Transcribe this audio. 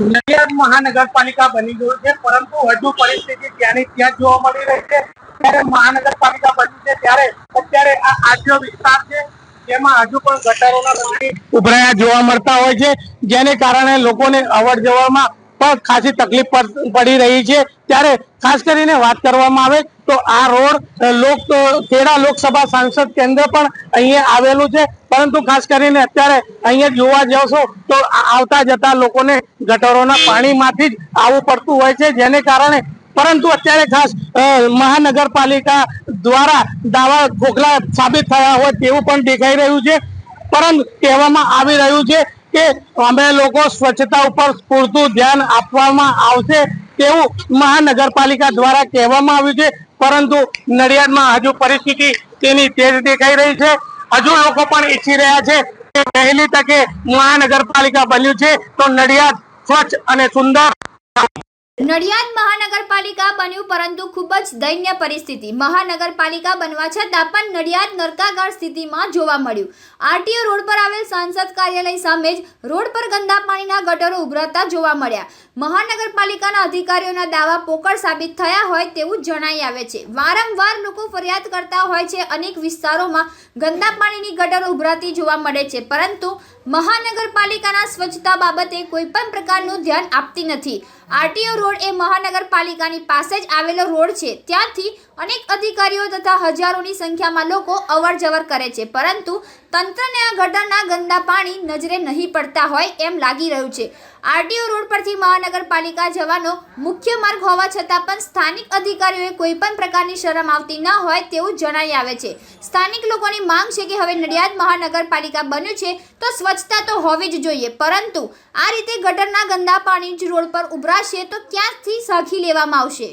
નડિયાદ મહાનગરપાલિકા બની ગયું છે, પરંતુ હજુ પરિસ્થિતિ ત્યાંની ત્યાં જોવા મળી રહી છે. ત્યારે મહાનગરપાલિકા બની છે, ત્યારે અત્યારે આ આજો વિસ્તાર છે, જેમાં હજુ પણ ગટરોના પાણી ઉભરાયા જોવા મળતા હોય છે. જેને કારણે લોકોને અવર જવરમાં પણ ખાસી તકલીફ પડી રહી છે. ત્યારે ખાસ કરીને વાત કરવામાં આવે તો આ રોડ લોક ખેડા લોકસભા સાંસદ કેન્દ્ર પણ અહીંયા આવેલું છે. પરંતુ ખાસ કરીને અત્યારે અહીંયા જોવા જશો તો આવતા જતા લોકોને ગટરોના પાણીમાંથી જ આવવું પડતું હોય છે, જેને કારણે પરંતુ અત્યારે ખાસ મહાનગરપાલિકા દ્વારા દાવા ખોખલા સાબિત થયા હોય તેવું પણ દેખાઈ રહ્યું છે. પરંતુ કહેવામાં આવી રહ્યું છે કે અમે લોકો સ્વચ્છતા ઉપર પૂરતું ધ્યાન આપવામાં આવશે તેવું મહાનગરપાલિકા દ્વારા કહેવામાં આવ્યું છે, પરંતુ નડિયાદમાં હજુ પરિસ્થિતિ તેની તેજ દેખાઈ રહી છે. હજુ લોકો પણ ઈચ્છી રહ્યા છે કે વહેલી તકે મહાનગરપાલિકા બન્યું છે. તો નડિયાદ સ્વચ્છ અને સુંદર નડિયાદ મહાનગરપાલિકા બન્યું પરંતુ ખૂબ જ દયનીય પરિસ્થિતિ. મહાનગરપાલિકા બનવા છતાં પણ નડિયાદ નરકાગર સ્થિતિમાં જોવા મળ્યું. આરટીઓ રોડ પર આવેલ સાંસદ કાર્યાલય સામે જ રોડ પર ગંદા પાણીના ગટરો ઉભરાતા જોવા મળ્યા. મહાનગરપાલિકાના અધિકારીઓના દાવા પોકળ સાબિત થયા હોય તેવું જણાઈ આવે છે. વારંવાર લોકો ફરિયાદ કરતા હોય છે, અનેક વિસ્તારોમાં ગંદા પાણીની ગટરો ઉભરાતી જોવા મળે છે, પરંતુ મહાનગરપાલિકાના સ્વચ્છતા બાબતે કોઈ પણ પ્રકારનું ધ્યાન આપતી નથી. આરટીઓ રોડ એ મહાનગરપાલિકાની પાસે જ આવેલો રોડ છે. ત્યાંથી અનેક અધિકારીઓ તથા હજારોની સંખ્યામાં લોકો અવર જવર કરે છે, પરંતુ તંત્રને આ ગટરના ગંદા પાણી નજરે નહીં પડતા હોય એમ લાગી રહ્યું છે. આરટીઓ રોડ પરથી મહાનગરપાલિકા જવાનો મુખ્ય માર્ગ હોવા છતાં પણ સ્થાનિક અધિકારીઓએ કોઈ પણ પ્રકારની શરમ આવતી ન હોય તેવું જણાઈ આવે છે. સ્થાનિક લોકોની માંગ છે કે હવે નડિયાદ મહાનગરપાલિકા બન્યું છે તો સ્વચ્છતા તો હોવી જ જોઈએ, પરંતુ આ રીતે ગટરના ગંદા પાણી જ રોડ પર ઉભરાશે તો ક્યાંથી સાખી લેવામાં આવશે?